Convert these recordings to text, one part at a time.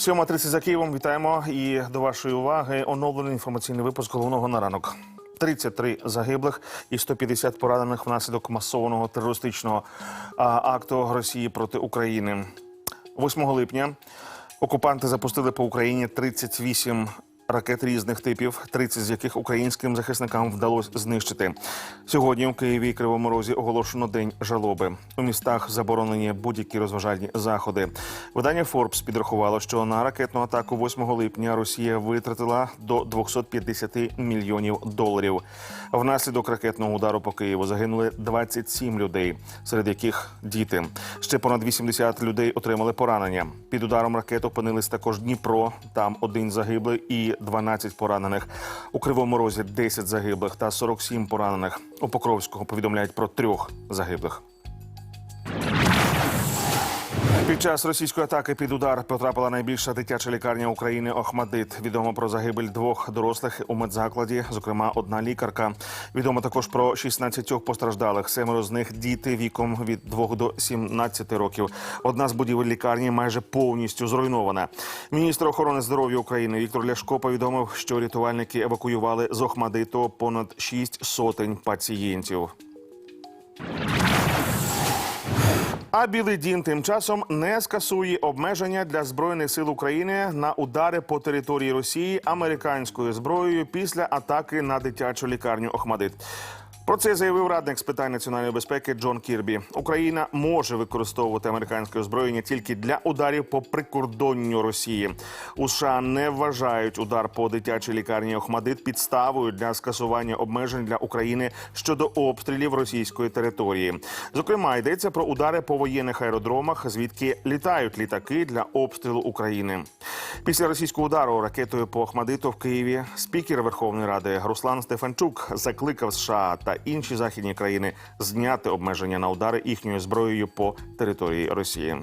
Сьома 30 за Києвом. Вітаємо і до вашої уваги оновлений інформаційний випуск головного на ранок. 33 загиблих і 150 поранених внаслідок масованого терористичного акту Росії проти України. 8 липня окупанти запустили по Україні 38 ракет різних типів, 30 з яких українським захисникам вдалося знищити. Сьогодні у Києві і Кривому Розі оголошено день жалоби. У містах заборонені будь-які розважальні заходи. Видання Forbes підрахувало, що на ракетну атаку 8 липня Росія витратила до 250 мільйонів доларів. Внаслідок ракетного удару по Києву загинули 27 людей, серед яких діти. Ще понад 80 людей отримали поранення. Під ударом ракет опинились також Дніпро. Там один загиблий і 12 поранених. У Кривому Розі 10 загиблих та 47 поранених. У Покровського повідомляють про трьох загиблих. Під час російської атаки під удар потрапила найбільша дитяча лікарня України Охмадит. Відомо про загибель двох дорослих у медзакладі, зокрема одна лікарка. Відомо також про 16 постраждалих. Семеро з них діти віком від 2 до 17 років. Одна з будівель лікарні майже повністю зруйнована. Міністр охорони здоров'я України Віктор Ляшко повідомив, що рятувальники евакуювали з Охмадиту понад 6 сотень пацієнтів. А Білий Дім тим часом не скасує обмеження для збройних сил України на удари по території Росії американською зброєю після атаки на дитячу лікарню Охмадит. Про це заявив радник з питань національної безпеки Джон Кірбі. Україна може використовувати американське озброєння тільки для ударів по прикордонню Росії. У США не вважають удар по дитячій лікарні Охмадит підставою для скасування обмежень для України щодо обстрілів російської території. Зокрема, йдеться про удари по воєнних аеродромах, звідки літають літаки для обстрілу України. Після російського удару ракетою по Охмадиту в Києві спікер Верховної Ради Руслан Стефанчук закликав США та інші західні країни зняти обмеження на удари їхньою зброєю по території Росії.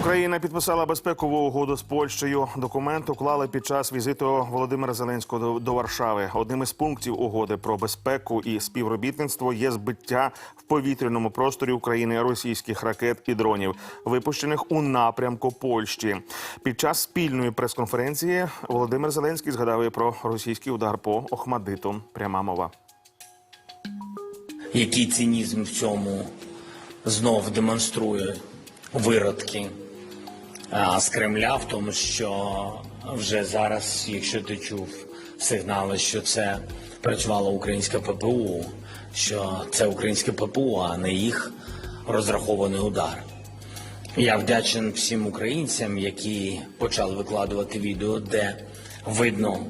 Україна підписала безпекову угоду з Польщею. Документ уклали під час візиту Володимира Зеленського до, Варшави. Одним із пунктів угоди про безпеку і співробітництво є збиття в повітряному просторі України російських ракет і дронів, випущених у напрямку Польщі. Під час спільної прес-конференції Володимир Зеленський згадав і про російський удар по Охмадиту. Пряма мова. який цинізм в цьому знов демонструє виродки з Кремля, в тому, що вже зараз, якщо ти чув сигнали, що це працювало українське ППУ, що це українське ППУ, а не їх розрахований удар. Я вдячен всім українцям, які почали викладувати відео, де видно,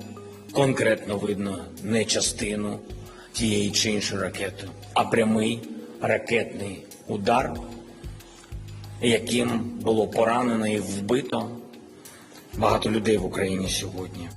конкретно видно не частину тієї чи іншої ракети, а прямий ракетний удар, яким було поранено і вбито багато людей в Україні сьогодні.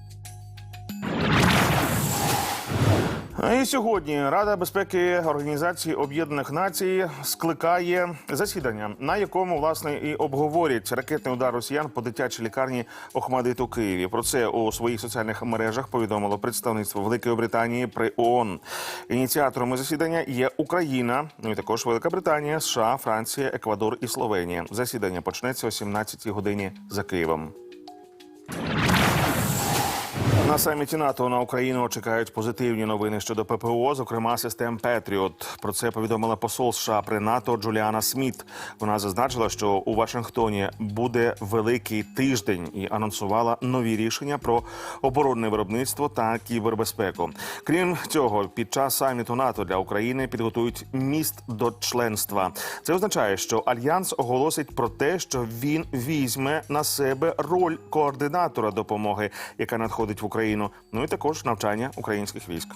І сьогодні Рада безпеки Організації Об'єднаних Націй скликає засідання, на якому власне і обговорять ракетний удар росіян по дитячій лікарні Охмадит у Києві. Про це у своїх соціальних мережах повідомило представництво Великої Британії при ООН. Ініціаторами засідання є Україна, ну і також Велика Британія, США, Франція, Еквадор і Словенія. Засідання почнеться о 17 годині за Києвом. На саміті НАТО на Україну чекають позитивні новини щодо ППО, зокрема систем Петріот. Про це повідомила посол США при НАТО Джуліана Сміт. Вона зазначила, що у Вашингтоні буде великий тиждень і анонсувала нові рішення про оборонне виробництво та кібербезпеку. Крім цього, під час саміту НАТО для України підготують міст до членства. Це означає, що альянс оголосить про те, що він візьме на себе роль координатора допомоги, яка надходить в Україну. Ну і також навчання українських військ.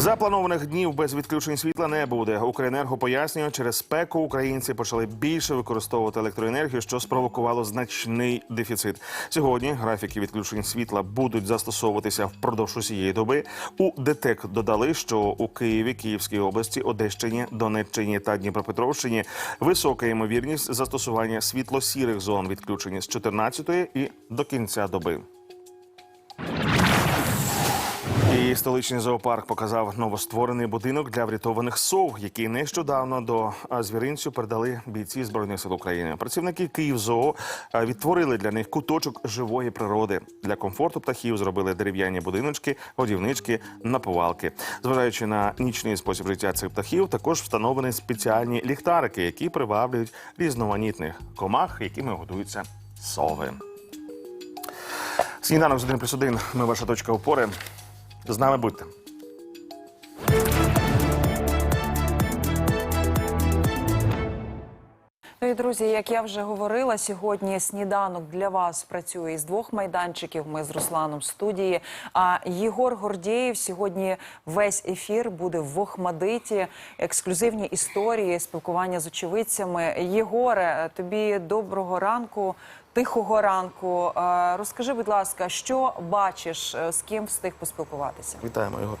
Запланованих днів без відключень світла не буде. Укренерго пояснює, через спеку українці почали більше використовувати електроенергію, що спровокувало значний дефіцит. Сьогодні графіки відключень світла будуть застосовуватися впродовж усієї доби. У ДТЕК додали, що у Києві, Київській області, Одещині, Донеччині та Дніпропетровщині висока ймовірність застосування світло-сірих зон відключення з 14 і до кінця доби. І столичний зоопарк показав новостворений будинок для врятованих сов, який нещодавно до звіринцю передали бійці збройних сил України. Працівники Київзоо відтворили для них куточок живої природи. Для комфорту птахів зробили дерев'яні будиночки, годівнички, наповалки. Зважаючи на нічний спосіб життя цих птахів, також встановлені спеціальні ліхтарики, які приваблюють різноманітних комах, якими годуються сови. Сніданок з 1 плюс 1. Ми ваша точка опори. З нами будьте. Ну і друзі, як я вже говорила, сьогодні сніданок для вас працює із двох майданчиків. Ми з Русланом в студії. А Єгор Гордєєв сьогодні весь ефір буде в Охмадиті. Ексклюзивні історії, спілкування з очевидцями. Єгоре, тобі доброго ранку. Тихого ранку. Е, Розкажи, будь ласка, що бачиш, е, з ким встиг поспілкуватися? Вітаємо його.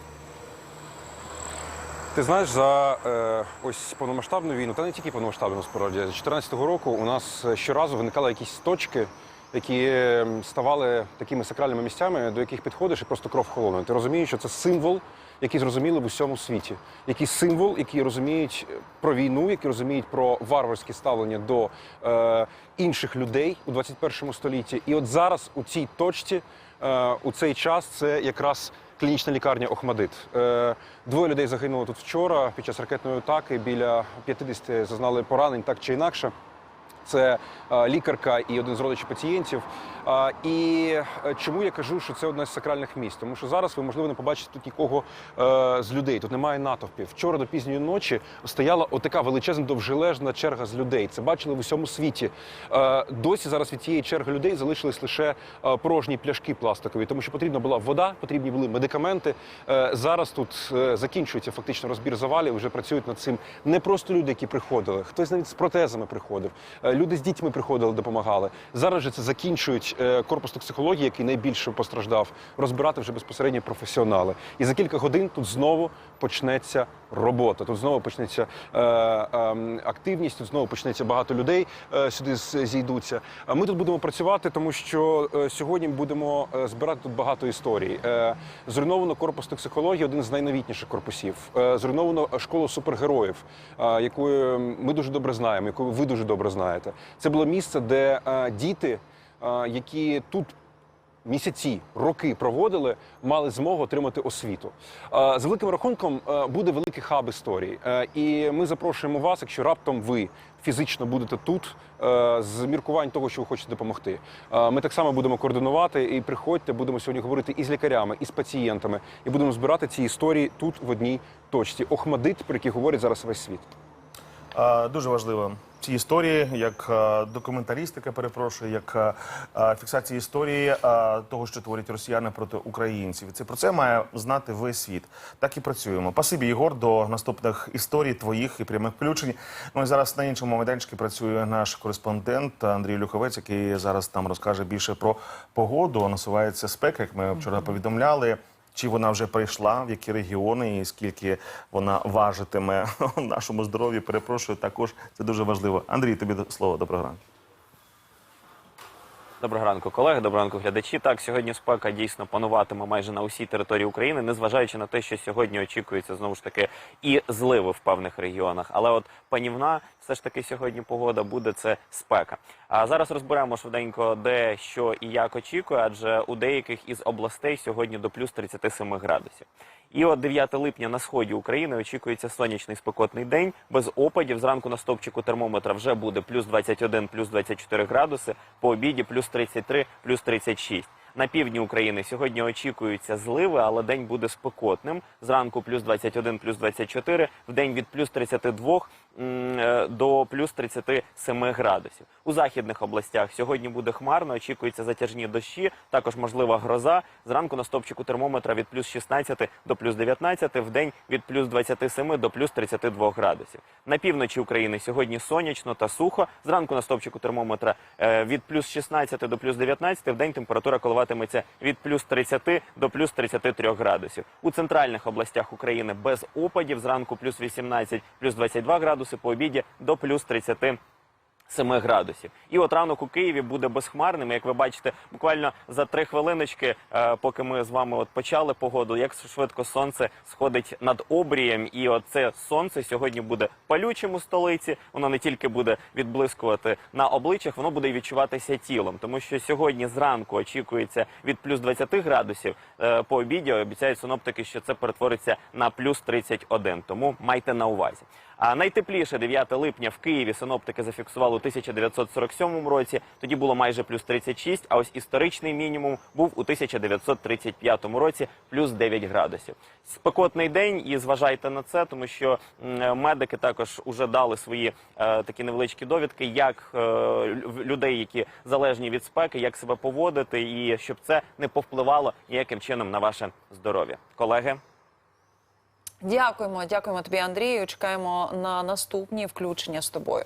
Ти знаєш, за е, ось повномасштабну війну, та не тільки повномасштабну насправді, з 2014 року у нас щоразу виникали якісь точки, які е, ставали такими сакральними місцями, до яких підходиш і просто кров холоне. Ти розумієш, що це символ, який зрозуміли в усьому світі. Який символ, який розуміють про війну, який розуміють про варварське ставлення до е, інших людей у 21 столітті. І от зараз у цій точці, е, у цей час, це якраз клінічна лікарня Охмадит. Е, Двоє людей загинуло тут вчора під час ракетної атаки. Біля 50 зазнали поранень так чи інакше. Це е, лікарка і один з родичів пацієнтів. І е, чому я кажу, що це одне з сакральних місць? Тому що зараз ви можливо не побачите тут нікого е, з людей. Тут немає натовпів. Вчора до пізньої ночі стояла отака величезна довжелезна черга з людей. Це бачили в усьому світі. Досі зараз від цієї черги людей залишились лише порожні пляшки пластикові, тому що потрібна була вода, потрібні були медикаменти. Зараз тут закінчується фактично розбір завалів. Вже працюють над цим не просто люди, які приходили, хтось навіть з протезами приходив. Е, люди з дітьми приходили, допомагали. Зараз же це закінчують е, корпус токсикології, який найбільше постраждав, розбирати вже безпосередньо професіонали. І за кілька годин тут знову почнеться робота. Тут знову почнеться е, е, активність, тут знову почнеться багато людей е, сюди зійдуться. А ми тут будемо працювати, тому що е, сьогодні будемо е, збирати тут багато історій. Е, зруйновано корпус токсикології, один з найновітніших корпусів. Е, зруйновано школу супергероїв, е, яку ми дуже добре знаємо, яку ви дуже добре знаєте. Це було місце, де е, діти, е, які тут місяці, роки проводили, мали змогу отримати освіту. Е, З великим рахунком е, буде великий хаб історії. Е, І ми запрошуємо вас, якщо раптом ви фізично будете тут, е, з міркувань того, що ви хочете допомогти. Е, Ми так само будемо координувати і приходьте, будемо сьогодні говорити і з лікарями, і з пацієнтами, і будемо збирати ці історії тут в одній точці. Охмадит, про який говорить зараз весь світ. А, Дуже важливо ці історії, як документалістика, перепрошую, як а, а, фіксація історії того, що творять росіяни проти українців. Це про це має знати весь світ. Так і працюємо. Пасибі, Єгор, до наступних історій твоїх і прямих включень. Ну і зараз на іншому майданчику працює наш кореспондент Андрій Люховець, який зараз нам розкаже більше про погоду. Насувається спека, як ми вчора повідомляли. Чи вона вже прийшла, в які регіони і скільки вона важитиме нашому здоров'ю? Перепрошую, також це дуже важливо. Андрій, тобі слово до програми. Доброго ранку, колеги. Доброго ранку, глядачі. Так, сьогодні спека дійсно пануватиме майже на усій території України, незважаючи на те, що сьогодні очікується знову ж таки і зливи в певних регіонах. Але от панівна, все ж таки сьогодні погода буде це спека. А зараз розберемо швиденько, де що і як очікує, адже у деяких із областей сьогодні до плюс 37 градусів. І от 9 липня на сході України очікується сонячний спекотний день без опадів. Зранку на стовпчику термометра вже буде плюс 21, плюс 24 градуси. По обіді плюс 33, плюс 36. На півдні України сьогодні очікуються зливи, але день буде спекотним. Зранку плюс 21, плюс 24, в день від плюс 32 м, е, до плюс 37 градусів. У західних областях сьогодні буде хмарно, очікуються затяжні дощі, також можлива гроза. Зранку на стопчику термометра від плюс 16 до плюс 19, в день від плюс 27 до плюс 32 градусів. На півночі України сьогодні сонячно та сухо. Зранку на стопчику термометра е, від плюс 16 до плюс 19, в день температура коливатиметься від плюс 30 до плюс 33 градусів. У центральних областях України без опадів, зранку плюс 18, плюс 22 градуси, по обіді до плюс 30 7 градусів. І от ранок у Києві буде безхмарним. Як ви бачите, буквально за три хвилиночки, е, поки ми з вами от почали погоду, як швидко сонце сходить над обрієм. І оце сонце сьогодні буде палючим у столиці. Воно не тільки буде відблискувати на обличчях, воно буде відчуватися тілом. Тому що сьогодні зранку очікується від плюс 20 градусів. Е, По обіді обіцяють синоптики, що це перетвориться на плюс 31. Тому майте на увазі. А найтепліше 9 липня в Києві синоптики зафіксували у 1947 році. Тоді було майже плюс 36, а ось історичний мінімум був у 1935 році плюс 9 градусів. Спекотний день, і зважайте на це, тому що медики також уже дали свої е, такі невеличкі довідки, як е, людей, які залежні від спеки, як себе поводити, і щоб це не повпливало ніяким чином на ваше здоров'я. Колеги. Дякуємо, дякуємо тобі, Андрію. Чекаємо на наступні включення з тобою.